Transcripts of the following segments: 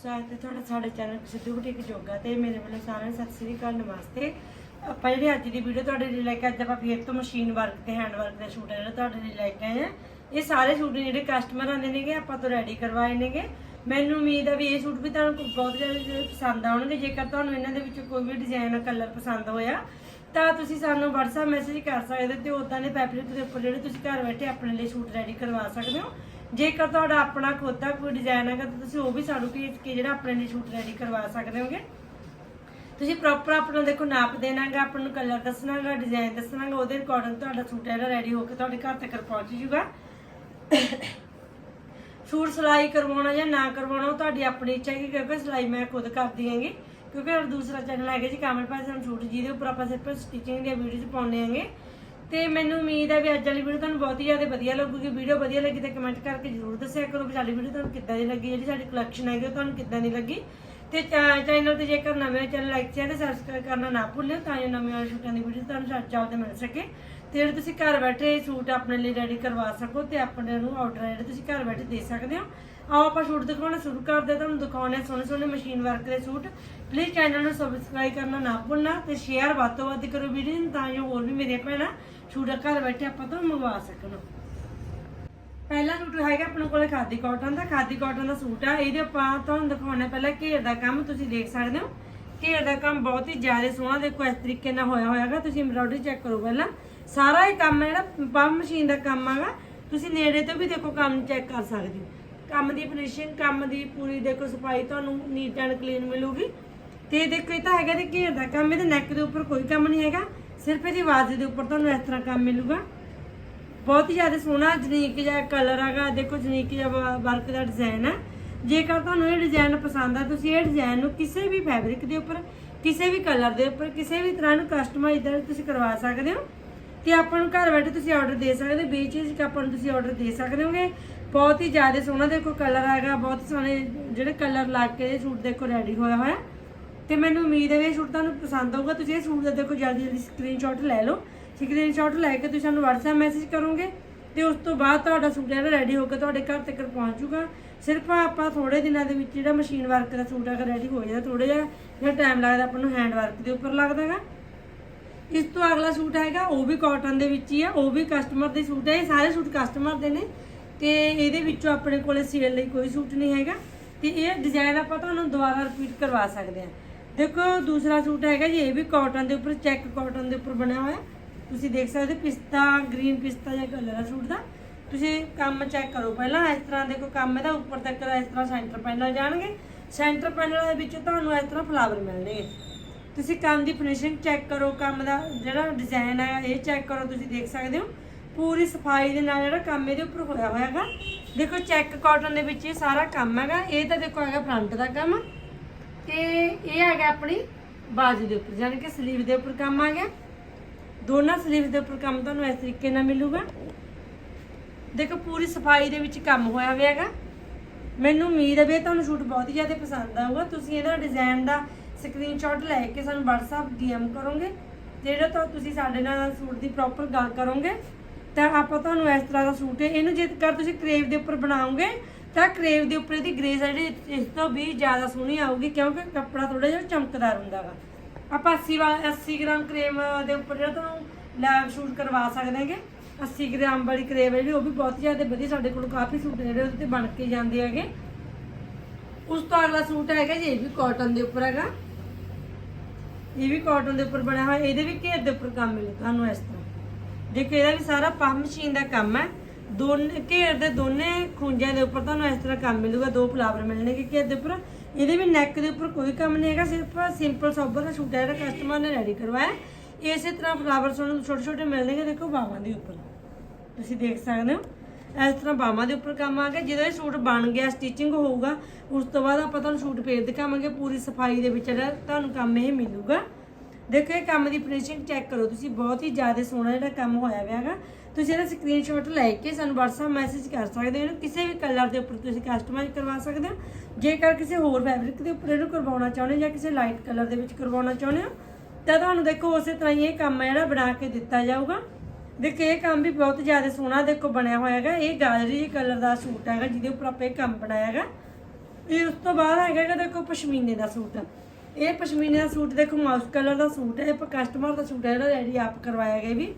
ਸਵਾਗਤ ਹੈ ਤੁਹਾਡਾ ਸਾਡੇ ਚੈਨਲ ਸਿੱਧੂ ਬੁਟੀਕ ਜੋਗਾ ਤੇ ਮੇਰੇ ਵੱਲੋਂ ਸਾਰਿਆਂ ਨੂੰ ਸਤਿ ਸ੍ਰੀ ਅਕਾਲ, ਨਮਸਤੇ। ਆਪਾਂ ਜਿਹੜੀ ਅੱਜ ਦੀ ਵੀਡੀਓ ਤੁਹਾਡੇ ਲਈ ਲੈ ਕੇ ਅੱਜ ਆਪਾਂ ਫੇਰ ਤੋਂ ਮਸ਼ੀਨ ਵਰਕ ਤੇ ਹੈਂਡ ਵਰਕ ਦਾ ਸੂਟ ਜਿਹੜਾ ਤੁਹਾਡੇ ਲਈ ਲੈ ਕੇ ਆਏ ਆ। ਇਹ ਸਾਰੇ ਸੂਟ ਜਿਹੜੇ ਕਸਟਮਰ ਆਉਂਦੇ ਨੇਗੇ, ਆਪਾਂ ਤੋਂ ਰੈਡੀ ਕਰਵਾਏ ਨੇਗੇ। ਮੈਨੂੰ ਉਮੀਦ ਆ ਵੀ ਇਹ ਸੂਟ ਵੀ ਤੁਹਾਨੂੰ ਬਹੁਤ ਜ਼ਿਆਦਾ ਪਸੰਦ ਆਉਣਗੇ। ਜੇਕਰ ਤੁਹਾਨੂੰ ਇਹਨਾਂ ਦੇ ਵਿੱਚੋਂ ਕੋਈ ਵੀ ਡਿਜ਼ਾਈਨ ਕਲਰ ਪਸੰਦ ਹੋਇਆ, ਤਾਂ ਤੁਸੀਂ ਸਾਨੂੰ WhatsApp ਮੈਸੇਜ ਕਰ ਸਕਦੇ ਤੇ ਉਦਾਂ ਦੇ ਫੈਬਰਿਕ ਦੇ ਉੱਪਰ ਜਿਹੜੇ ਤੁਸੀਂ ਘਰ ਬੈਠੇ ਆਪਣੇ ਲਈ ਸੂਟ ਰੈਡੀ ਕਰਵਾ ਸਕਦੇ ਹੋ। ਜੇਕਰ ਤੁਹਾਡਾ ਆਪਣਾ ਖੁਦ ਦਾ ਕੋਈ ਡਿਜ਼ਾਈਨ ਹੈਗਾ ਤਾਂ ਤੁਸੀਂ ਉਹ ਵੀ ਸਾਨੂੰ ਭੇਜ ਕੇ ਜਿਹੜਾ ਆਪਣੇ ਲਈ ਸੂਟ ਰੈਡੀ ਕਰਵਾ ਸਕਦੇ ਹੋਗੇ। ਤੁਸੀਂ ਪ੍ਰੋਪਰ ਆਪਣਾ ਦੇਖੋ ਨਾਪ ਦੇਣਾਗਾ ਆਪਾਂ ਨੂੰ ਕਲਰ ਦੱਸਣਾਗਾ ਡਿਜ਼ਾਈਨ ਦੱਸਣਾਗਾ ਉਹਦੇ ਅਕੋਰਡਿੰਗ ਤੁਹਾਡਾ ਸੂਟ ਜਿਹੜਾ ਰੈਡੀ ਹੋ ਕੇ ਤੁਹਾਡੇ ਘਰ ਤੱਕ ਪਹੁੰਚ ਜੂਗਾ। ਸੂਟ ਸਿਲਾਈ ਕਰਵਾਉਣਾ ਜਾਂ ਨਾ ਕਰਵਾਉਣਾ, ਉਹ ਤੁਹਾਡੀ ਆਪਣੀ ਇੱਛਾ ਹੈ ਕਿਉਂਕਿ ਸਿਲਾਈ ਮੈਂ ਖੁਦ ਕਰਦੀ ਹਾਂਗੀ। ਕਿਉਂਕਿ ਸਾਡਾ ਦੂਸਰਾ ਚੈਨਲ ਹੈਗਾ ਜੀ, ਕਮਲ ਭਾਜੀ ਸੂਟ ਜਿਹਦੇ ਉੱਪਰ ਆਪਾਂ ਸਿਰਫ ਸਟਿਚਿੰਗ ਦੀਆਂ ਵੀਡੀਓਜ਼ ਪਾਉਂਦੇ ਹਾਂਗੇ। ਤੇ ਮੈਨੂੰ ਉਮੀਦ ਹੈ ਵੀ ਅੱਜ ਵਾਲੀ ਵੀਡੀਓ ਤੁਹਾਨੂੰ ਬਹੁਤ ਹੀ ਜ਼ਿਆਦਾ ਵਧੀਆ ਲੱਗੂਗੀ। ਵੀਡੀਓ ਵਧੀਆ ਲੱਗੀ ਤਾਂ ਕਮੈਂਟ ਕਰਕੇ ਜ਼ਰੂਰ ਦੱਸਿਆ ਕਰੋ ਕਿ ਸਾਡੀ ਵੀਡੀਓ ਤੁਹਾਨੂੰ ਕਿੱਦਾਂ ਦੀ ਲੱਗੀ, ਜਿਹੜੀ ਸਾਡੀ ਕਲੈਕਸ਼ਨ ਹੈਗੀ ਉਹ ਤੁਹਾਨੂੰ ਕਿੱਦਾਂ ਦੀ ਲੱਗੀ। ਤੇ ਚੈਨਲ ਤੇ ਜੇਕਰ ਨਵੇਂ ਚੈਨਲ ਲਾਈਕ ਸ਼ੇਅਰ ਤੇ ਸਬਸਕ੍ਰਾਈਬ ਕਰਨਾ ਨਾ ਭੁੱਲਿਓ ਤਾਂ ਜੋ ਨਵੇਂ ਵਾਲੀ ਸ਼ੂਟਾਂ ਦੀ ਵੀਡੀਓ ਤੁਹਾਨੂੰ ਸਾਡੇ ਚੈਨਲ ਤੇ ਮਿਲ ਸਕੇ। ਤੇ ਜਿਹੜੇ ਤੁਸੀਂ ਘਰ ਬੈਠੇ ਸੂਟ ਆਪਣੇ ਲਈ ਰੈਡੀ ਕਰਵਾ ਸਕੋ ਤੇ ਆਪਣੇ ਨੂੰ ਆਰਡਰ ਜਿਹੜੇ ਤੁਸੀਂ ਘਰ ਬੈਠੇ ਦੇ ਸਕਦੇ ਹੋ। ਆਓ ਆਪਾਂ ਸੂਟ ਦਿਖਾਉਣਾ ਸ਼ੁਰੂ ਕਰਦੇ ਹਾਂ। ਤੁਹਾਨੂੰ ਦਿਖਾਉਣੇ ਆ ਸੋਹਣੇ ਸੋਹਣੇ ਮਸ਼ੀਨ ਵਰਕ ਦੇ ਸੂਟ। ਪਲੀਜ਼ ਚੈਨਲ ਨੂੰ ਸਬਸਕ੍ਰਾਈਬ ਕਰਨਾ ਨਾ ਭੁੱਲਣਾ ਤੇ ਸ਼ੇਅਰ ਵੱਧ ਤੋਂ ਵੱਧ ਕਰੋ ਵੀਡੀਓ ਨੂੰ ਤਾਂ ਜੋ ਹੋਰ ਵੀ ਮੇਰੇ ਭੈਣਾਂ ਸੂਟ ਘਰ ਬੈਠੇ ਆਪਾਂ ਤੋਂ ਮੰਗਵਾ ਸਕਣ। ਪਹਿਲਾ ਸੂਟ ਹੈਗਾ ਆਪਣੇ ਕੋਲੇ ਖਾਦੀ ਕਾਟਨ ਦਾ, ਖਾਦੀ ਕਾਟਨ ਦਾ ਸੂਟ ਆ। ਇਹਦੇ ਆਪਾਂ ਤੁਹਾਨੂੰ ਦਿਖਾਉਣਾ ਪਹਿਲਾਂ ਘੇਰ ਦਾ ਕੰਮ ਤੁਸੀਂ ਦੇਖ ਸਕਦੇ ਹੋ। ਘੇਰ ਦਾ ਕੰਮ ਬਹੁਤ ਹੀ ਜ਼ਿਆਦਾ ਸੋਹਣਾ, ਦੇਖੋ ਇਸ ਤਰੀਕੇ ਨਾਲ ਹੋਇਆ ਹੋਇਆਗਾ ਤੁਸੀਂ ਐਮਬ੍ਰੋਇਡਰੀ ਚੈੱਕ ਕਰੋ ਪਹਿਲਾਂ। ਸਾਰਾ ਇਹ ਕੰਮ ਜਿਹੜਾ ਪੰਪ ਮਸ਼ੀਨ ਦਾ ਕੰਮ ਹੈਗਾ। ਤੁਸੀਂ ਨੇੜੇ ਤੋਂ ਵੀ ਦੇਖੋ ਕੰਮ ਚੈੱਕ ਕਰ ਸਕਦੇ ਹੋ। ਕੰਮ ਦੀ ਫਿਨਿਸ਼ਿੰਗ ਕੰਮ ਦੀ ਪੂਰੀ ਦੇਖੋ ਸਫ਼ਾਈ ਤੁਹਾਨੂੰ ਨੀਟ ਐਂਡ ਕਲੀਨ ਮਿਲੂਗੀ। ਤੇ ਦੇਖੋ ਇਹ ਤਾਂ ਹੈਗਾ ਤੇ ਘੇਰ ਦਾ ਕੰਮ। ਇਹਦੇ ਨੈਕ ਦੇ ਉੱਪਰ ਕੋਈ ਕੰਮ ਨਹੀਂ ਹੈਗਾ। ਸਿਰਫ ਇਹਦੀ ਆਵਾਜ਼ ਦੇ ਉੱਪਰ ਤੁਹਾਨੂੰ ਇਸ ਤਰ੍ਹਾਂ ਕੰਮ ਮਿਲੂਗਾ। ਬਹੁਤ ਹੀ ਜ਼ਿਆਦਾ ਸੋਹਣਾ, ਜਨੀਕ ਜਿਹਾ ਕਲਰ ਹੈਗਾ। ਦੇਖੋ, ਜਨੀਕ ਜਿਹਾ ਵਰਕ ਦਾ ਡਿਜ਼ਾਈਨ ਹੈ। ਜੇਕਰ ਤੁਹਾਨੂੰ ਇਹ ਡਿਜ਼ਾਈਨ ਪਸੰਦ ਆ, ਤੁਸੀਂ ਇਹ ਡਿਜ਼ਾਈਨ ਨੂੰ ਕਿਸੇ ਵੀ ਫੈਬਰਿਕ ਦੇ ਉੱਪਰ, ਕਿਸੇ ਵੀ ਕਲਰ ਦੇ ਉੱਪਰ, ਕਿਸੇ ਵੀ ਤਰ੍ਹਾਂ ਨੂੰ ਕਸਟਮਾਈਜ਼ ਤੁਸੀਂ ਕਰਵਾ ਸਕਦੇ ਹੋ। ਤੇ ਆਪਾਂ ਨੂੰ ਘਰ ਬੈਠੇ ਤੁਸੀਂ ਆਰਡਰ ਦੇ ਸਕਦੇ ਹੋ। ਬੀਚਸ ਆਪਾਂ ਨੂੰ ਤੁਸੀਂ ਆਰਡਰ ਦੇ ਸਕਦੇ ਹੋਗੇ। ਬਹੁਤ ਹੀ ਜ਼ਿਆਦਾ ਸੋਹਣਾ ਦੇਖੋ ਕਲਰ ਹੈਗਾ। ਬਹੁਤ ਸੋਹਣੇ ਜਿਹੜੇ ਕਲਰ ਲਾ ਕੇ ਇਹ ਸੂਟ ਦੇਖੋ ਰੈਡੀ ਹੋਇਆ ਹੋਇਆ। ਤੇ ਮੈਨੂੰ ਉਮੀਦ ਹੈ ਵੀ ਇਹ ਸੂਟ ਤੁਹਾਨੂੰ ਪਸੰਦ ਆਊਗਾ। ਤੁਸੀਂ ਇਹ ਸੂਟ ਦਾ ਦੇਖੋ, ਜਲਦੀ ਜਲਦੀ ਸਕਰੀਨਸ਼ਾਟ ਲੈ ਲਓ। ਸਕਰੀਨਸ਼ਾਟ ਲੈ ਕੇ ਤੁਸੀਂ ਸਾਨੂੰ WhatsApp ਮੈਸੇਜ ਕਰੋਗੇ ਤੇ ਉਸ ਤੋਂ ਬਾਅਦ ਤੁਹਾਡਾ ਸੂਟ ਜਿਹੜਾ ਰੈਡੀ ਹੋ ਕੇ ਤੁਹਾਡੇ ਘਰ ਤੱਕ ਪਹੁੰਚ ਜੂਗਾ ਸਿਰਫ ਆਪਾਂ ਥੋੜੇ ਦਿਨਾਂ ਦੇ ਵਿੱਚ ਜਿਹੜਾ ਮਸ਼ੀਨ ਵਰਕ ਦਾ ਸੂਟ ਹੈਗਾ ਰੈਡੀ ਹੋ ਜਾਂਦਾ ਥੋੜਾ ਜਿਹਾ ਜਿਹੜਾ ਟਾਈਮ ਲੱਗਦਾ ਆਪਾਂ ਨੂੰ ਹੈਂਡ ਵਰਕ ਦੇ ਉੱਪਰ ਲੱਗਦਾ ਹੈਗਾ। ਇਸ ਤੋਂ ਅਗਲਾ ਸੂਟ ਹੈਗਾ, ਉਹ ਵੀ ਕਾਟਨ ਦੇ ਵਿੱਚ ਹੀ ਆ, ਉਹ ਵੀ ਕਸਟਮਰ ਦੇ ਸੂਟ ਹੈ ਇਹ ਸਾਰੇ ਸੂਟ ਕਸਟਮਰ ਦੇ ਨੇ। ਤੇ ਇਹਦੇ ਵਿੱਚੋਂ ਆਪਣੇ ਕੋਲੇ ਸੇਲ ਲਈ ਕੋਈ ਸੂਟ ਨਹੀਂ ਹੈਗਾ। ਤੇ ਇਹ ਡਿਜ਼ਾਈਨ ਆਪਾਂ ਤੁਹਾਨੂੰ ਦੁਬਾਰਾ ਰਿਪੀਟ ਕਰਵਾ ਸਕਦੇ ਹਾਂ। ਦੇਖੋ, ਦੂਸਰਾ ਸੂਟ ਹੈਗਾ ਜੀ, ਇਹ ਵੀ ਕਾਟਨ ਦੇ ਉੱਪਰ ਚੈੱਕ ਕਾਟਨ ਦੇ ਉੱਪਰ ਬਣਿਆ ਹੋਇਆ। ਤੁਸੀਂ ਦੇਖ ਸਕਦੇ ਪਿਸਤਾ ਗ੍ਰੀਨ ਪਿਸਤਾ ਜਿਹਾ ਕਲਰ ਹੈ ਸੂਟ ਦਾ। ਤੁਸੀਂ ਕੰਮ ਚੈੱਕ ਕਰੋ ਪਹਿਲਾਂ, ਇਸ ਤਰ੍ਹਾਂ ਦੇਖੋ, ਕੰਮ ਇਹਦਾ ਉੱਪਰ ਤੱਕ ਇਸ ਤਰ੍ਹਾਂ ਸੈਂਟਰ ਪੈਨਲ ਜਾਣਗੇ। ਸੈਂਟਰ ਪੈਨਲ ਦੇ ਵਿੱਚ ਤੁਹਾਨੂੰ ਇਸ ਤਰ੍ਹਾਂ ਫਲਾਵਰ ਮਿਲਣਗੇ। ਤੁਸੀਂ ਕੰਮ ਦੀ ਫਿਨਿਸ਼ਿੰਗ ਚੈੱਕ ਕਰੋ, ਕੰਮ ਦਾ ਜਿਹੜਾ ਡਿਜ਼ਾਈਨ ਹੈ ਇਹ ਚੈੱਕ ਕਰੋ, ਤੁਸੀਂ ਦੇਖ ਸਕਦੇ ਹੋ। ਪੂਰੀ ਸਫ਼ਾਈ ਦੇ ਨਾਲ ਜਿਹੜਾ ਕੰਮ ਇਹਦੇ ਉੱਪਰ ਹੋਇਆ ਹੋਇਆ ਹੈਗਾ। ਦੇਖੋ ਚੈੱਕ ਕਾਟਨ ਦੇ ਵਿੱਚ ਇਹ ਸਾਰਾ ਕੰਮ ਹੈਗਾ। ਇਹ ਤਾਂ ਦੇਖੋ ਹੈਗਾ ਫਰੰਟ ਦਾ ਕੰਮ। ਤੇ ਇਹ ਹੈਗਾ ਆਪਣੀ ਬਾਜੂ ਦੇ ਉੱਪਰ ਯਾਨੀ ਕਿ ਸਲੀਵ ਦੇ ਉੱਪਰ ਕੰਮ ਆ ਗਿਆ। ਦੋਨਾਂ ਸਲੀਵ ਦੇ ਉੱਪਰ ਕੰਮ ਤੁਹਾਨੂੰ ਇਸ ਤਰੀਕੇ ਨਾਲ ਮਿਲੂਗਾ। ਦੇਖੋ, ਪੂਰੀ ਸਫ਼ਾਈ ਦੇ ਵਿੱਚ ਕੰਮ ਹੋਇਆ ਹੋਇਆ ਹੈਗਾ। ਮੈਨੂੰ ਉਮੀਦ ਹੈ ਵੀ ਇਹ ਤੁਹਾਨੂੰ ਸੂਟ ਬਹੁਤ ਹੀ ਜ਼ਿਆਦਾ ਪਸੰਦ ਆਊਗਾ। ਤੁਸੀਂ ਇਹਦਾ ਡਿਜ਼ਾਈਨ ਦਾ ਸਕਰੀਨਸ਼ਾਟ ਲੈ ਕੇ ਸਾਨੂੰ WhatsApp DM ਕਰੋਗੇ, ਜਿਹੜਾ ਤਾਂ ਤੁਸੀਂ ਸਾਡੇ ਨਾਲ ਸੂਟ ਦੀ ਪ੍ਰੋਪਰ ਗੱਲ ਕਰੋਗੇ, ਤਾਂ ਆਪਾਂ ਤੁਹਾਨੂੰ ਇਸ ਤਰ੍ਹਾਂ ਦਾ ਸੂਟ ਹੈ ਇਹਨੂੰ ਜੇਕਰ ਤੁਸੀਂ ਕਰੇਵ ਦੇ ਉੱਪਰ ਬਣਾਓਗੇ ਤਾਂ ਕਰੇਵ ਦੇ ਉੱਪਰ ਇਹਦੀ ਗ੍ਰੇਸ ਜਿਹੜੀ, ਇਸ ਤੋਂ ਵੀ ਜ਼ਿਆਦਾ ਸੋਹਣੀ ਆਊਗੀ, ਕਿਉਂਕਿ ਕੱਪੜਾ ਥੋੜਾ ਜਿਹਾ ਚਮਕਦਾਰ ਹੁੰਦਾ ਹੁੰਦਾਗਾ। ਆਪਾਂ 80 ਵਾਲਾ 80 ਗ੍ਰਾਮ ਕਰੇਮ ਦੇ ਉੱਪਰ ਜਿਹੜਾ ਤੁਹਾਨੂੰ ਲੈਬ ਸ਼ੂਟ ਕਰਵਾ ਸਕਦੇ ਹਾਂਗੇ 80 ਗ੍ਰਾਮ ਵਾਲੀ ਕਰੇਵ ਜਿਹੜੀ, ਉਹ ਵੀ ਬਹੁਤ ਜ਼ਿਆਦਾ ਵਧੀਆ ਸਾਡੇ ਕੋਲ ਕਾਫੀ ਸੂਟ ਜਿਹੜੇ ਉਹਦੇ ਤੇ ਬਣ ਕੇ ਜਾਂਦੇ ਹੈਗੇ। ਉਸ ਤੋਂ ਅਗਲਾ ਸੂਟ ਹੈਗਾ ਜੀ, ਇਹ ਵੀ ਕਾਟਨ ਦੇ ਉੱਪਰ ਹੈਗਾ। ਇਹ ਵੀ ਕਾਟਨ ਦੇ ਉੱਪਰ ਬਣਿਆ ਹੋਇਆ, ਇਹਦੇ ਵੀ ਘੇਰ ਦੇ ਉੱਪਰ ਕੰਮ ਮਿਲੇ ਤੁਹਾਨੂੰ ਇਸ ਤਰ੍ਹਾਂ। ਦੇਖੋ, ਇਹਦਾ ਵੀ ਸਾਰਾ ਪੰਪ ਮਸ਼ੀਨ ਦਾ ਕੰਮ ਹੈ। ਦੋਨੇ ਘੇਰ ਦੇ ਦੋਨੇ ਖੁੰਝਿਆਂ ਦੇ ਉੱਪਰ ਤੁਹਾਨੂੰ ਇਸ ਤਰ੍ਹਾਂ ਕੰਮ ਮਿਲੂਗਾ, ਦੋ ਫਲਾਵਰ ਮਿਲਣਗੇ ਘੇਰ ਦੇ ਉੱਪਰ। ਇਹਦੇ ਵੀ ਨੈਕ ਦੇ ਉੱਪਰ ਕੋਈ ਕੰਮ ਨਹੀਂ ਹੈਗਾ, ਸਿਰਫ ਸਿੰਪਲ ਸੋਬਰ ਦਾ ਸੂਟ ਹੈ ਜਿਹੜਾ ਕਸਟਮਰ ਨੇ ਰੈਡੀ ਕਰਵਾਇਆ। ਇਸੇ ਤਰ੍ਹਾਂ ਫਲਾਵਰ ਤੁਹਾਨੂੰ ਛੋਟੇ ਛੋਟੇ ਮਿਲਣਗੇ, ਦੇਖੋ ਬਾਹਾਂ ਦੇ ਉੱਪਰ। ਤੁਸੀਂ ਦੇਖ ਸਕਦੇ ਹੋ। ਇਸ ਤਰ੍ਹਾਂ ਬਾਹਾਂ ਦੇ ਉੱਪਰ ਕੰਮ ਆ ਗਿਆ। ਜਦੋਂ ਇਹ ਸੂਟ ਬਣ ਗਿਆ ਸਟਿਚਿੰਗ ਹੋਊਗਾ, ਉਸ ਤੋਂ ਬਾਅਦ ਆਪਾਂ ਤੁਹਾਨੂੰ ਸੂਟ ਫੇਰ ਦਿਖਾਵਾਂਗੇ, ਪੂਰੀ ਸਫ਼ਾਈ ਦੇ ਵਿੱਚ ਜਿਹੜਾ ਤੁਹਾਨੂੰ ਕੰਮ ਇਹ ਮਿਲੂਗਾ। ਦੇਖੋ, ਇਹ ਕੰਮ ਦੀ ਫਿਨਿਸ਼ਿੰਗ ਚੈੱਕ ਕਰੋ। ਤੁਸੀਂ ਬਹੁਤ ਹੀ ਜ਼ਿਆਦਾ ਸੋਹਣਾ ਜਿਹੜਾ ਕੰਮ ਹੋਇਆ ਹੋਇਆ ਹੈਗਾ। ਤੁਸੀਂ ਇਹਦਾ ਸਕਰੀਨਸ਼ਾਟ ਲੈ ਕੇ ਸਾਨੂੰ WhatsApp ਮੈਸੇਜ ਕਰ ਸਕਦੇ ਹੋ, ਇਹਨੂੰ ਕਿਸੇ ਵੀ ਕਲਰ ਦੇ ਉੱਪਰ ਤੁਸੀਂ ਕਸਟਮਾਈਜ਼ ਕਰਵਾ ਸਕਦੇ ਹੋ। ਜੇਕਰ ਕਿਸੇ ਹੋਰ ਫੈਬਰਿਕ ਦੇ ਉੱਪਰ ਇਹਨੂੰ ਕਰਵਾਉਣਾ ਚਾਹੁੰਦੇ ਹੋ ਜਾਂ ਕਿਸੇ ਲਾਈਟ ਕਲਰ ਦੇ ਵਿੱਚ ਕਰਵਾਉਣਾ ਚਾਹੁੰਦੇ ਹੋ, ਤਾਂ ਤੁਹਾਨੂੰ ਦੇਖੋ ਉਸੇ ਤਰ੍ਹਾਂ ਹੀ ਇਹ ਕੰਮ ਹੈ ਜਿਹੜਾ ਬਣਾ ਕੇ ਦਿੱਤਾ ਜਾਊਗਾ। ਦੇਖੋ, ਇਹ ਕੰਮ ਵੀ ਬਹੁਤ ਜ਼ਿਆਦਾ ਸੋਹਣਾ ਦੇਖੋ ਬਣਿਆ ਹੋਇਆ ਹੈਗਾ। ਇਹ ਗਾਜਰੀ ਕਲਰ ਦਾ ਸੂਟ ਹੈਗਾ, ਜਿਹਦੇ ਉੱਪਰ ਆਪਾਂ ਇਹ ਕੰਮ ਬਣਾਇਆ ਹੈਗਾ। ਇਹ ਉਸ ਤੋਂ ਬਾਅਦ ਹੈਗਾ ਗਾ ਦੇਖੋ ਪਸ਼ਮੀਨੇ ਦਾ ਸੂਟ। ਇਹ ਪਸ਼ਮੀਨੇ ਦਾ ਸੂਟ ਦੇਖੋ ਮਾਊਸ ਕਲਰ ਦਾ ਸੂਟ ਹੈ, ਇਹ ਕਸਟਮਰ ਦਾ ਸੂਟ ਹੈ, ਜਿਹੜਾ ਰੈਡੀ ਆਪ ਕਰਵਾਇਆ ਗਿਆ ਵੀ।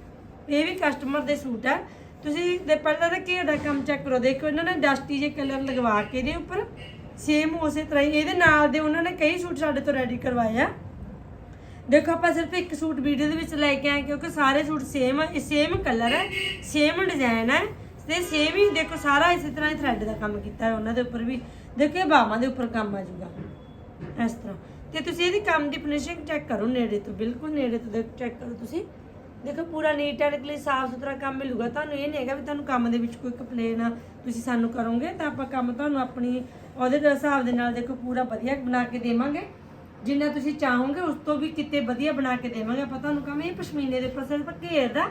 ਇਹ ਵੀ ਕਸਟਮਰ ਦੇ ਸੂਟ ਹੈ ਤੁਸੀਂ ਦੇ ਪਹਿਲਾਂ ਤਾਂ ਘੇਰ ਦਾ ਕੰਮ ਚੈੱਕ ਕਰੋ। ਦੇਖੋ, ਇਹਨਾਂ ਨੇ ਡਸਟੀ ਜੇ ਕਲਰ ਲਗਵਾ ਕੇ ਇਹਦੇ ਉੱਪਰ ਸੇਮ ਉਸੇ ਤਰ੍ਹਾਂ ਹੀ ਇਹਦੇ ਨਾਲ ਦੇ ਉਹਨਾਂ ਨੇ ਕਈ ਸੂਟ ਸਾਡੇ ਤੋਂ ਰੈਡੀ ਕਰਵਾਏ ਆ। ਦੇਖੋ, ਆਪਾਂ ਸਿਰਫ ਇੱਕ ਸੂਟ ਵੀਡੀਓ ਦੇ ਵਿੱਚ ਲੈ ਕੇ ਆਏ ਕਿਉਂਕਿ ਸਾਰੇ ਸੂਟ ਸੇਮ ਆ ਸੇਮ ਕਲਰ ਹੈ ਸੇਮ ਡਿਜ਼ਾਈਨ ਹੈ ਤੇ ਸੇਮ ਹੀ ਦੇਖੋ, ਸਾਰਾ ਇਸੇ ਤਰ੍ਹਾਂ ਹੀ ਥ੍ਰੈਡ ਦਾ ਕੰਮ ਕੀਤਾ ਹੈ ਉਹਨਾਂ ਦੇ ਉੱਪਰ ਵੀ। ਦੇਖੋ, ਇਹ ਬਾਹਾਂ ਦੇ ਉੱਪਰ ਕੰਮ ਆ ਜਾਊਗਾ। ਇਸ ਤਰ੍ਹਾਂ। ਤੇ ਤੁਸੀਂ ਇਹਦੀ ਕੰਮ ਦੀ ਫਿਨਿਸ਼ਿੰਗ ਚੈੱਕ ਕਰੋ, ਨੇੜੇ ਤੋਂ, ਬਿਲਕੁਲ ਨੇੜੇ ਤੋਂ ਦੇਖ ਚੈੱਕ ਕਰੋ ਤੁਸੀਂ। ਦੇਖੋ, ਪੂਰਾ ਨੀਟ ਐਂਡ ਕਲੀਨ ਸਾਫ਼ ਸੁਥਰਾ ਕੰਮ ਮਿਲੂਗਾ। ਤੁਹਾਨੂੰ ਇਹ ਨਹੀਂ ਹੈਗਾ ਵੀ ਤੁਹਾਨੂੰ ਕੰਮ ਦੇ ਵਿੱਚ ਕੋਈ ਕੰਪਲੇਨ ਤੁਸੀਂ ਸਾਨੂੰ ਕਰੋਗੇ, ਤਾਂ ਆਪਾਂ ਕੰਮ ਤੁਹਾਨੂੰ ਆਪਣੀ, ਉਹਦੇ ਦੇ, ਹਿਸਾਬ ਦੇ ਨਾਲ ਦੇਖੋ, ਪੂਰਾ ਵਧੀਆ ਬਣਾ ਕੇ ਦੇਵਾਂਗੇ। ਜਿੰਨਾ ਤੁਸੀਂ ਚਾਹੋਗੇ, ਉਸ ਤੋਂ ਵੀ ਕਿਤੇ ਵਧੀਆ ਬਣਾ ਕੇ ਦੇਵਾਂਗੇ। ਆਪਾਂ ਤੁਹਾਨੂੰ ਕੰਮ ਇਹ ਪਸ਼ਮੀਨੇ ਦੇ ਉੱਪਰ ਸਿਰਫ ਘੇਰ ਦਾ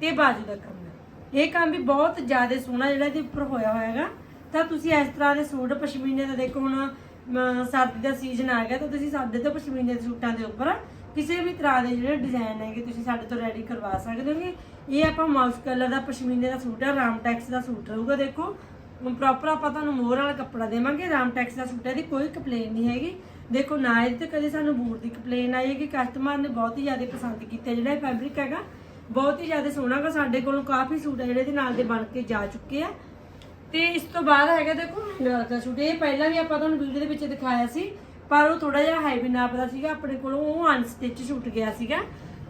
ਤੇ ਬਾਜੂ ਦਾ ਕੰਮ ਹੈ। ਇਹ ਕੰਮ ਵੀ ਬਹੁਤ ਜ਼ਿਆਦਾ ਸੋਹਣਾ ਜਿਹੜਾ ਇਹਦੇ ਉੱਪਰ ਹੋਇਆ ਹੋਇਆ ਹੈਗਾ। ਤਾਂ ਤੁਸੀਂ ਇਸ ਤਰ੍ਹਾਂ ਦੇ ਸੂਟ ਪਸ਼ਮੀਨੇ ਦਾ ਦੇਖੋ, ਹੁਣ ਅਮ, ਸਰਦੀ ਦਾ ਸੀਜ਼ਨ ਆ ਗਿਆ ਤਾਂ ਤੁਸੀਂ ਸਾਡੇ ਤੋਂ ਪਸ਼ਮੀਨੇ ਦੇ ਸੂਟਾਂ ਦੇ ਉੱਪਰ ਕਿਸੇ ਵੀ ਤਰ੍ਹਾਂ ਦੇ ਜਿਹੜੇ ਡਿਜ਼ਾਈਨ ਹੈਗੇ ਤੁਸੀਂ ਸਾਡੇ ਤੋਂ ਰੈਡੀ ਕਰਵਾ ਸਕਦੇ ਹੋਗੇ ਇਹ ਆਪਾਂ ਮਾਊਸ ਕਲਰ ਦਾ ਪਸ਼ਮੀਨੇ ਦਾ ਸੂਟ ਹੈ ਰਾਮ ਟੈਕਸ ਦਾ ਸੂਟ ਰਹੂਗਾ ਦੇਖੋ। ਪ੍ਰੋਪਰ ਆਪਾਂ ਤੁਹਾਨੂੰ ਮੋਹਰ ਵਾਲਾ ਕੱਪੜਾ ਦੇਵਾਂਗੇ ਰਾਮ ਟੈਕਸ ਦਾ ਸੂਟ ਹੈ ਦੀ ਕੋਈ ਕੰਪਲੇਨ ਨਹੀਂ ਹੈਗੀ। ਦੇਖੋ ਨਾ ਇਹਦੇ ਤੇ ਕਦੇ ਸਾਨੂੰ ਬੂਟ ਦੀ ਕੰਪਲੇਨ ਆਈ ਹੈ ਕਿ ਕਸਟਮਰ ਨੇ ਬਹੁਤ ਹੀ ਜ਼ਿਆਦਾ ਪਸੰਦ ਕੀਤਾ ਜਿਹੜਾ ਇਹ ਫੈਬਰਿਕ ਹੈਗਾ। ਬਹੁਤ ਹੀ ਜ਼ਿਆਦਾ ਸੋਹਣਾ ਗਾ ਸਾਡੇ ਕੋਲੋਂ ਕਾਫੀ ਸੂਟ ਹੈ ਜਿਹੜੇ ਇਹਦੇ ਨਾਲ ਦੇ ਬਣ ਕੇ ਜਾ ਚੁੱਕੇ ਆ। ਤੇ ਇਸ ਤੋਂ ਬਾਅਦ ਹੈਗਾ ਦੇਖੋ ਹੈਂਡਵਰਕ ਦਾ ਸੂਟ ਇਹ ਪਹਿਲਾਂ ਵੀ ਆਪਾਂ ਤੁਹਾਨੂੰ ਵੀਡੀਓ ਦੇ ਵਿੱਚ ਦਿਖਾਇਆ ਸੀ, ਪਰ ਉਹ ਥੋੜਾ ਜਿਹਾ ਹੈਵੀ ਨਾਪ ਦਾ ਸੀਗਾ, ਆਪਣੇ ਕੋਲੋਂ ਉਹ ਅਨਸਟਿਚ ਛੁੱਟ ਗਿਆ ਸੀਗਾ।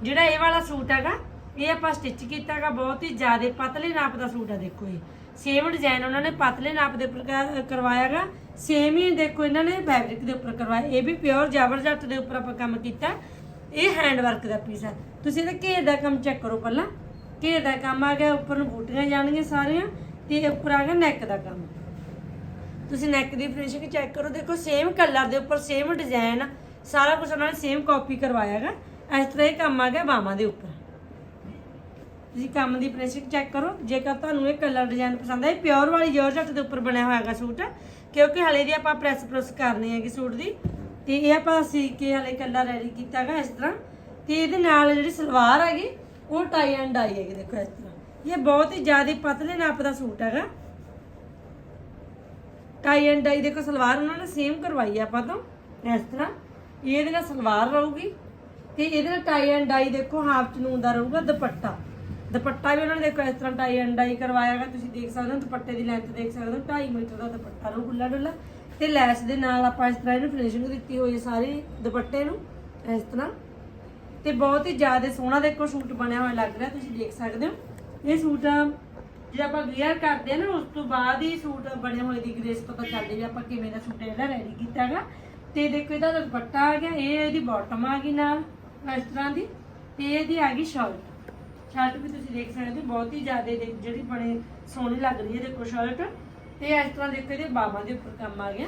ਜਿਹੜਾ ਇਹ ਵਾਲਾ ਸੂਟ ਹੈਗਾ, ਇਹ ਆਪਾਂ ਸਟਿਚ ਕੀਤਾਗਾ, ਬਹੁਤ ਹੀ ਜ਼ਿਆਦਾ ਪਤਲੇ ਨਾਪ ਦਾ ਸੂਟ ਆ ਦੇਖੋ ਇਹ। ਸੇਮ ਡਿਜ਼ਾਈਨ ਉਹਨਾਂ ਨੇ ਪਤਲੇ ਨਾਪ ਦੇ ਉੱਪਰ ਕ- ਕਰਵਾਇਆਗਾ ਸੇਮ ਹੀ ਦੇਖੋ ਇਹਨਾਂ ਨੇ ਫੈਬਰਿਕ ਦੇ ਉੱਪਰ ਕਰਵਾਇਆ। ਇਹ ਵੀ ਪਿਓਰ ਜਾਬਰਜੱਟ ਦੇ ਉੱਪਰ ਆਪਾਂ ਕੰਮ ਕੀਤਾ। ਇਹ ਹੈਂਡ ਵਰਕ ਦਾ ਪੀਸ ਹੈ ਤੁਸੀਂ ਇਹਦਾ ਘੇਰ ਦਾ ਕੰਮ ਚੈੱਕ ਕਰੋ ਪਹਿਲਾਂ। ਘੇਰ ਦਾ ਕੰਮ ਆ ਗਿਆ, ਉੱਪਰ ਨੂੰ ਬੂਟੀਆਂ ਜਾਣਗੀਆਂ ਸਾਰੀਆਂ। ਤੇ ਉੱਪਰ ਆ ਗਿਆ ਨੈਕ ਦਾ ਕੰਮ। ਤੁਸੀਂ ਨੈਕ ਦੀ ਫਿਨਿਸ਼ਿੰਗ ਚੈੱਕ ਕਰੋ। ਦੇਖੋ ਸੇਮ ਕਲਰ ਦੇ ਉੱਪਰ ਸੇਮ ਡਿਜ਼ਾਈਨ ਸਾਰਾ ਕੁਝ ਉਹਨਾਂ ਨੇ ਸੇਮ ਕਾਪੀ ਕਰਵਾਇਆ ਹੈਗਾ। ਇਸ ਤਰ੍ਹਾਂ ਇਹ ਕੰਮ ਆ ਗਿਆ ਬਾਹਾਂ ਦੇ ਉੱਪਰ। ਤੁਸੀਂ ਕੰਮ ਦੀ ਫਿਨਿਸ਼ਿੰਗ ਚੈੱਕ ਕਰੋ। ਜੇਕਰ ਤੁਹਾਨੂੰ ਇਹ ਕਲਰ ਡਿਜ਼ਾਈਨ ਪਸੰਦ ਆਏ ਪਿਓਰ ਵਾਲੀ ਜੋਰਜੱਟ ਦੇ ਉੱਪਰ ਬਣਿਆ ਹੋਇਆ ਹੈਗਾ ਸੂਟ। ਕਿਉਂਕਿ ਹਲੇ ਦੀ ਆਪਾਂ ਪ੍ਰੈਸ ਪ੍ਰੈਸ ਕਰਨੀ ਹੈਗੀ ਸੂਟ ਦੀ। ਤੇ ਇਹ ਆਪਾਂ ਸੀ ਕੇ ਹਲੇ ਕਲਰ ਰੈਡੀ ਕੀਤਾ ਹੈਗਾ ਇਸ ਤਰ੍ਹਾਂ। ਤੇ ਇਹਦੇ ਨਾਲ ਜਿਹੜੀ ਸਲਵਾਰ ਹੈਗੀ, ਉਹ ਟਾਈ ਐਂਡ ਆਈ ਹੈਗੀ, ਦੇਖੋ ਇਸ ਤਰ੍ਹਾਂ। ਇਹ ਬਹੁਤ ਹੀ ਜ਼ਿਆਦਾ ਪਤਲੇ ਨਾਪ ਦਾ ਸੂਟ ਹੈਗਾ। ਟਾਈ ਐਂਡ ਡਾਈ ਦੇਖੋ, ਸਲਵਾਰ ਉਹਨਾਂ ਨੇ ਸੇਮ ਕਰਵਾਈ ਆ ਆਪਾਂ ਤੋਂ, ਇਸ ਤਰ੍ਹਾਂ। ਇਹ ਇਹਦੇ ਨਾਲ ਸਲਵਾਰ ਰਹੂਗੀ ਤੇ ਇਹਦੇ ਨਾਲ ਟਾਈ ਐਂਡ ਡਾਈ ਦੇਖੋ ਹਾਫ ਚਨੂਨ ਦਾ ਰਹੂਗਾ ਦੁਪੱਟਾ। ਦੁਪੱਟਾ ਵੀ ਉਹਨਾਂ ਨੇ ਦੇਖੋ, ਇਸ ਤਰ੍ਹਾਂ ਟਾਈ ਐਂਡ ਡਾਈ ਕਰਵਾਇਆਗਾ ਤੁਸੀਂ ਦੇਖ ਸਕਦੇ ਹੋ, ਦੁਪੱਟੇ ਦੀ ਲੈਂਥ ਦੇਖ ਸਕਦੇ ਹੋ 2.5 ਮੀਟਰ ਦਾ ਦੁਪੱਟਾ ਰਹੂ ਖੁੱਲਾ ਡੁੱਲਾ ਤੇ ਲੈਸ ਦੇ ਨਾਲ ਆਪਾਂ ਇਸ ਤਰ੍ਹਾਂ ਇਹਨੂੰ ਫਿਨਿਸ਼ਿੰਗ ਦਿੱਤੀ ਹੋਈ ਹੈ ਸਾਰੇ ਦੁਪੱਟੇ ਨੂੰ, ਇਸ ਤਰ੍ਹਾਂ। ਤੇ ਬਹੁਤ ਹੀ ਜ਼ਿਆਦਾ ਸੋਹਣਾ ਦੇਖੋ ਸੂਟ ਬਣਿਆ ਹੋਇਆ ਲੱਗ ਰਿਹਾ, ਤੁਸੀਂ ਦੇਖ ਸਕਦੇ ਹੋ। ਇਹ ਸੂਟ ਜੇ ਆਪਾਂ ਵੀਅਰ ਕਰਦੇ ਆ ਨਾ, ਉਸ ਤੋਂ ਬਾਅਦ ਹੀ ਸੂਟ ਬਣੇ ਹੋਏ ਦੀ ਗ੍ਰੇਸ ਪਤਾ ਚੱਲਦੀ ਵੀ ਆਪਾਂ ਕਿਵੇਂ ਦਾ ਸੂਟ ਇਹਦਾ ਰੈਡੀ ਕੀਤਾ ਹੈਗਾ। ਤੇ ਦੇਖੋ ਇਹਦਾ ਦੁਪੱਟਾ ਆ ਗਿਆ, ਇਹ ਇਹਦੀ ਬਾਟਮ ਆ ਗਈ ਨਾਲ, ਇਸ ਤਰ੍ਹਾਂ ਦੀ, ਤੇ ਇਹਦੀ ਆ ਗਈ ਸ਼ਰਟ ਸ਼ਰਟ ਵੀ ਤੁਸੀਂ ਦੇਖ ਸਕਦੇ ਹੋ, ਬਹੁਤ ਹੀ ਜ਼ਿਆਦਾ ਦੇਖ- ਜਿਹੜੀ ਬਣੇ ਸੋਹਣੀ ਲੱਗ ਰਹੀ ਹੈ, ਦੇਖੋ ਸ਼ਰਟ ਤੇ ਇਸ ਤਰ੍ਹਾਂ ਦੇਖੋ ਇਹਦੇ ਬਾਹਾਂ ਦੇ ਉੱਪਰ ਕੰਮ ਆ ਗਿਆ।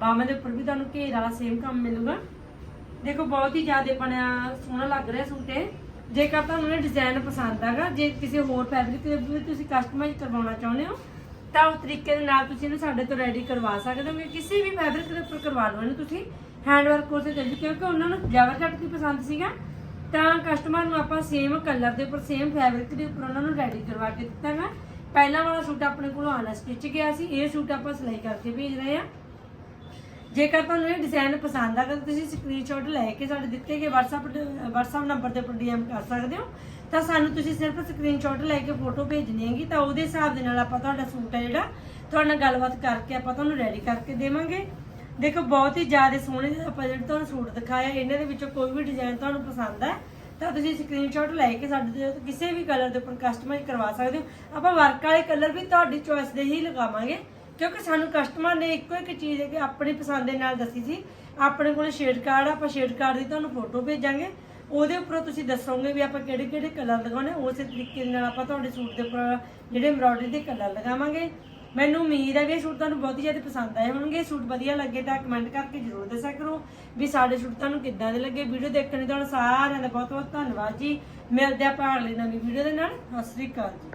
ਬਾਹਾਂ ਦੇ ਉੱਪਰ ਵੀ ਤੁਹਾਨੂੰ ਘੇਰਾ ਵਾਲਾ ਸੇਮ ਕੰਮ ਮਿਲੂਗਾ। ਦੇਖੋ ਬਹੁਤ ਹੀ ਜ਼ਿਆਦਾ ਬਣਿਆ, ਸੋਹਣਾ ਲੱਗ ਰਿਹਾ ਸੂਟ ਇਹ। ਜੇਕਰ ਤੁਹਾਨੂੰ ਇਹ ਡਿਜ਼ਾਈਨ ਪਸੰਦ ਆਗਾ, ਜੇ ਕਿਸੇ ਹੋਰ ਫੈਬਰਿਕ ਦੇ ਵੀ ਤੁਸੀਂ ਕਸਟਮਾਈਜ਼ ਕਰਵਾਉਣਾ ਚਾਹੁੰਦੇ ਹੋ, ਤਾਂ ਉਸ ਤਰੀਕੇ ਦੇ ਨਾਲ ਤੁਸੀਂ ਇਹਨੂੰ ਸਾਡੇ ਤੋਂ ਰੈਡੀ ਕਰਵਾ ਸਕਦੇ ਹੋ ਕਿਸੇ ਵੀ ਫੈਬਰਿਕ ਦੇ ਉੱਪਰ ਕਰਵਾ ਲਓ ਇਹਨੂੰ ਤੁਸੀਂ ਹੈਂਡ ਵਰਕ ਕੋਰਸ ਤੇ ਚੱਲ ਕਿਉਂਕਿ ਉਹਨਾਂ ਨੂੰ ਜਾਵਰਜੱਟ ਦੀ ਪਸੰਦ ਸੀਗਾ। ਤਾਂ ਕਸਟਮਰ ਨੂੰ ਆਪਾਂ ਸੇਮ ਕਲਰ ਦੇ ਉੱਪਰ ਸੇਮ ਫੈਬਰਿਕ ਦੇ ਉੱਪਰ ਉਹਨਾਂ ਨੂੰ ਰੈਡੀ ਕਰਵਾ ਕੇ ਦਿੱਤਾ ਦਿੱਤਾਗਾ ਪਹਿਲਾ ਵਾਲਾ ਸੂਟ ਆਪਣੇ ਕੋਲੋਂ ਆਣਾ ਸਟਿਚ ਗਿਆ ਸੀ, ਇਹ ਸੂਟ ਆਪਾਂ ਸਿਲਾਈ ਕਰਕੇ ਭੇਜ ਰਹੇ ਆ ਜੇਕਰ ਤੁਹਾਨੂੰ ਇਹ ਡਿਜ਼ਾਈਨ ਪਸੰਦ ਆ, ਤਾਂ ਤੁਸੀਂ ਸਕਰੀਨਸ਼ਾਟ ਲੈ ਕੇ ਸਾਡੇ ਦਿੱਤੇ ਗਏ WhatsApp ਤੇ- WhatsApp ਨੰਬਰ ਤੇ ਉੱਪਰ DM ਕਰ ਸਕਦੇ ਹੋ। ਤਾਂ ਸਾਨੂੰ ਤੁਸੀਂ ਸਿਰਫ ਸਕਰੀਨਸ਼ਾਟ ਲੈ ਕੇ ਫੋਟੋ ਭੇਜਣੀ ਹੈਗੀ, ਤਾਂ ਉਹਦੇ ਹਿਸਾਬ ਦੇ ਨਾਲ ਆਪਾਂ ਤੁਹਾਡਾ ਸੂਟ ਹੈ ਜਿਹੜਾ, ਤੁਹਾਡੇ ਨਾਲ ਗੱਲਬਾਤ ਕਰਕੇ ਆਪਾਂ ਤੁਹਾਨੂੰ ਰੈਡੀ ਕਰਕੇ ਦੇਵਾਂਗੇ। ਦੇਖੋ, ਬਹੁਤ ਹੀ ਜ਼ਿਆਦਾ ਸੋਹਣੇ ਆਪਾਂ ਜਿਹੜੇ ਤੁਹਾਨੂੰ ਸੂਟ ਦਿਖਾਇਆ ਇਹਨਾਂ ਦੇ ਵਿੱਚੋਂ ਕੋਈ ਵੀ ਡਿਜ਼ਾਈਨ ਤੁਹਾਨੂੰ ਪਸੰਦ ਹੈ ਤਾਂ ਤੁਸੀਂ ਸਕਰੀਨਸ਼ਾਟ ਲੈ ਕੇ ਸਾਡੇ ਤੋਂ ਕਿਸੇ ਵੀ ਕਲਰ ਦੇ ਉੱਪਰ ਕਸਟਮਾਈਜ਼ ਕਰਵਾ ਸਕਦੇ ਹੋ। ਆਪਾਂ ਵਰਕ ਵਾਲੇ ਕਲਰ ਵੀ ਤੁਹਾਡੀ ਚੋਇਸ ਦੇ ਹੀ ਲਗਾਵਾਂਗੇ। ਕਿਉਂਕਿ ਸਾਨੂੰ ਕਸਟਮਰ ਨੇ ਇੱਕੋ ਇੱਕ ਚੀਜ਼ ਹੈ ਕਿ ਆਪਣੀ ਪਸੰਦ ਦੇ ਨਾਲ ਦੱਸੀ ਸੀ। ਆਪਣੇ ਕੋਲ ਸ਼ੇਡ ਕਾਰਡ ਆਪਾਂ ਸ਼ੇਡ ਕਾਰਡ ਦੀ ਤੁਹਾਨੂੰ ਫੋਟੋ ਭੇਜਾਂਗੇ। ਉਹਦੇ ਉੱਪਰ ਤੁਸੀਂ ਦੱਸੋਗੇ ਵੀ ਆਪਾਂ ਕਿਹੜੇ ਕਿਹੜੇ ਕਲਰ ਲਗਾਉਣੇ, ਉਸੇ ਤਰੀਕੇ ਦੇ ਨਾਲ ਆਪਾਂ ਤੁਹਾਡੇ ਸੂਟ ਦੇ ਉੱਪਰ ਜਿਹੜੇ ਐਮਬ੍ਰੋਇਡਰੀ ਦੇ ਕਲਰ ਲਗਾਵਾਂਗੇ। ਮੈਨੂੰ ਉਮੀਦ ਹੈ ਵੀ ਇਹ ਸੂਟ ਤੁਹਾਨੂੰ ਬਹੁਤ ਹੀ ਜ਼ਿਆਦਾ ਪਸੰਦ ਆਏ ਹੋਣਗੇ। ਇਹ ਸੂਟ ਵਧੀਆ ਲੱਗੇ ਤਾਂ ਕਮੈਂਟ ਕਰਕੇ ਜ਼ਰੂਰ ਦੱਸਿਆ ਕਰੋ ਵੀ ਸਾਡੇ ਸੂਟ ਤੁਹਾਨੂੰ ਕਿੱਦਾਂ ਦੇ ਲੱਗੇ। ਵੀਡੀਓ ਦੇਖਣ ਲਈ ਤੁਹਾਨੂੰ ਸਾਰਿਆਂ ਦਾ ਬਹੁਤ ਬਹੁਤ ਧੰਨਵਾਦ ਜੀ। ਮਿਲਦੇ ਆਪਾਂ ਅਗਲੀ ਨਵੀਂ ਵੀਡੀਓ ਦੇ ਨਾਲ। ਸਤਿ ਸ੍ਰੀ ਅਕਾਲ ਜੀ।